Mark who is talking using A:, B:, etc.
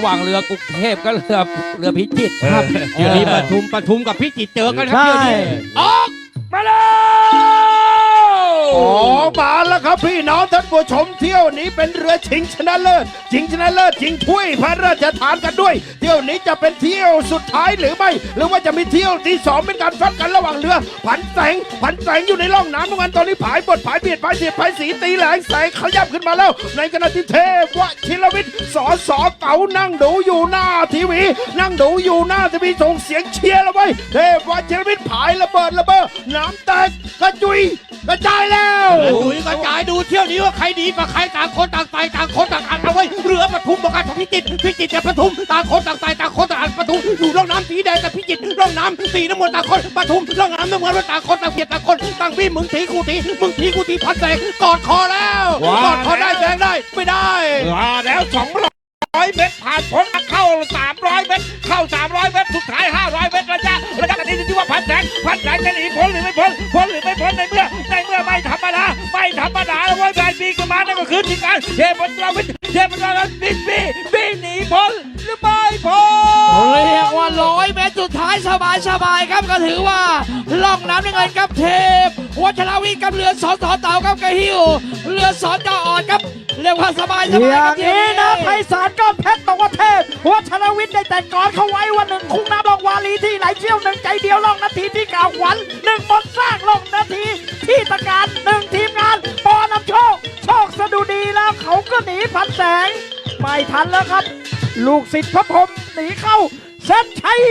A: ระหว่างเรือกุกเทพกับเรือเรือพิจิตร
B: ครับ
C: เดี๋ยวนี้ปทุมปทุมกับพิจิตรเจอกันครับ
B: ใช่
C: เดี๋ยวนี้
A: ออกมาแล้ว
D: โอ้ มาแล้วครับพี่น้องท่านผู้ชมเที่ยวนี้เป็นเรือชิงชนะเลิศชิงชนะเลิศชิงถ้วยพระราชทานกันด้วย เที่ยวนี้จะเป็นเที่ยวสุดท้ายหรือไม่ หรือว่าจะมีเที่ยวที่สองเป็นการฟัดกันระหว่างเรือ ผันแสงผันแสงอยู่ในร่องน้ำเหมือนกันตอนนี้ผายบทผายเบียดผายเสียดผายสีตีแหลงแสงขยับขึ้นมาแล้ว ในขณะที่เทพวชิรวิทย์สอสอเก๋านั่งดูอยู่หน้าทีวี นั่งดูอยู่หน้าทีวีส่งเสียงเชียร์แล้วไว้เทพวชิรวิทย์ผายระเบิดระเบ้อน้ำแตกกระจุยกระจายแล้ว
C: ดูกระจายดูเที่ยวนี้ว่าใครดีกว่าใครต่างคนต่างไปต่างคนต่างอันเอาไว้เรือปทุมบอกกันพิจิตรพิจิตรกับปทุมต่างคนต่างไปต่างคนต่างอันปทุมอยู่ร่องน้ำสีแดงกับพิจิตรร่องน้ำสีน้ำเงินต่างคนปทุมร่องน้ำน้ำเงินต่างคนต่างเพียรต่างคนต่างพี่มึงทีกูทีมึงทีกูทีพันแสงกอดคอแล้วกอดคอได้แสงได้ไม่ได้
D: มาแล้วสองร้อยเมตรผ่านพ้นเข้าสามร้อยเมตรเข้าสามร้อยเมตรสุดท้ายห้าร้อยเมตรระยะระยะนี้ที่ว่าพันแสงพันแสงจะ ในเมื่อในเมื่อไม่ธรรมดาไม่ธรรมดาแล้วเว่าใจปีกันมานั่นก็คือทีมงานเทพบุตรวิทย์เทพบุตรวิทย์บินบีบินหนีพ้นหรือไม่พ้น
B: เรียกว่าร้อยเมตรสุดท้ายสบายสบายๆครับก็ถือว่าล่องน้ำในเงินครับเทพวัชรวิทย์กับเรือสอนสอเต่าครับกระหิวเรือสอนจออ่อนครับเรียกว่าสบายสบายครับนี้นะไพศาลก็ เพชรบอกว่าเทพวัชรวิทย์ได้แต่งกรเขาไว้ว่าหนึ่งคุ้งน้ำลองวาลีที่ไหลเชี่ยวหนึ่งใจเดียวลองนาทีที่กล่าวขวัญหนึ่งบนสร้างลงนาทีที่ตะการหนึ่งทีมงานปอนำโชคโชคสะดุดีแล้วเขาก็หนีพันแสง ไม่ทันแล้วครับ ลูกศิษย์พระพรหมหนีเข้าเส้นชัย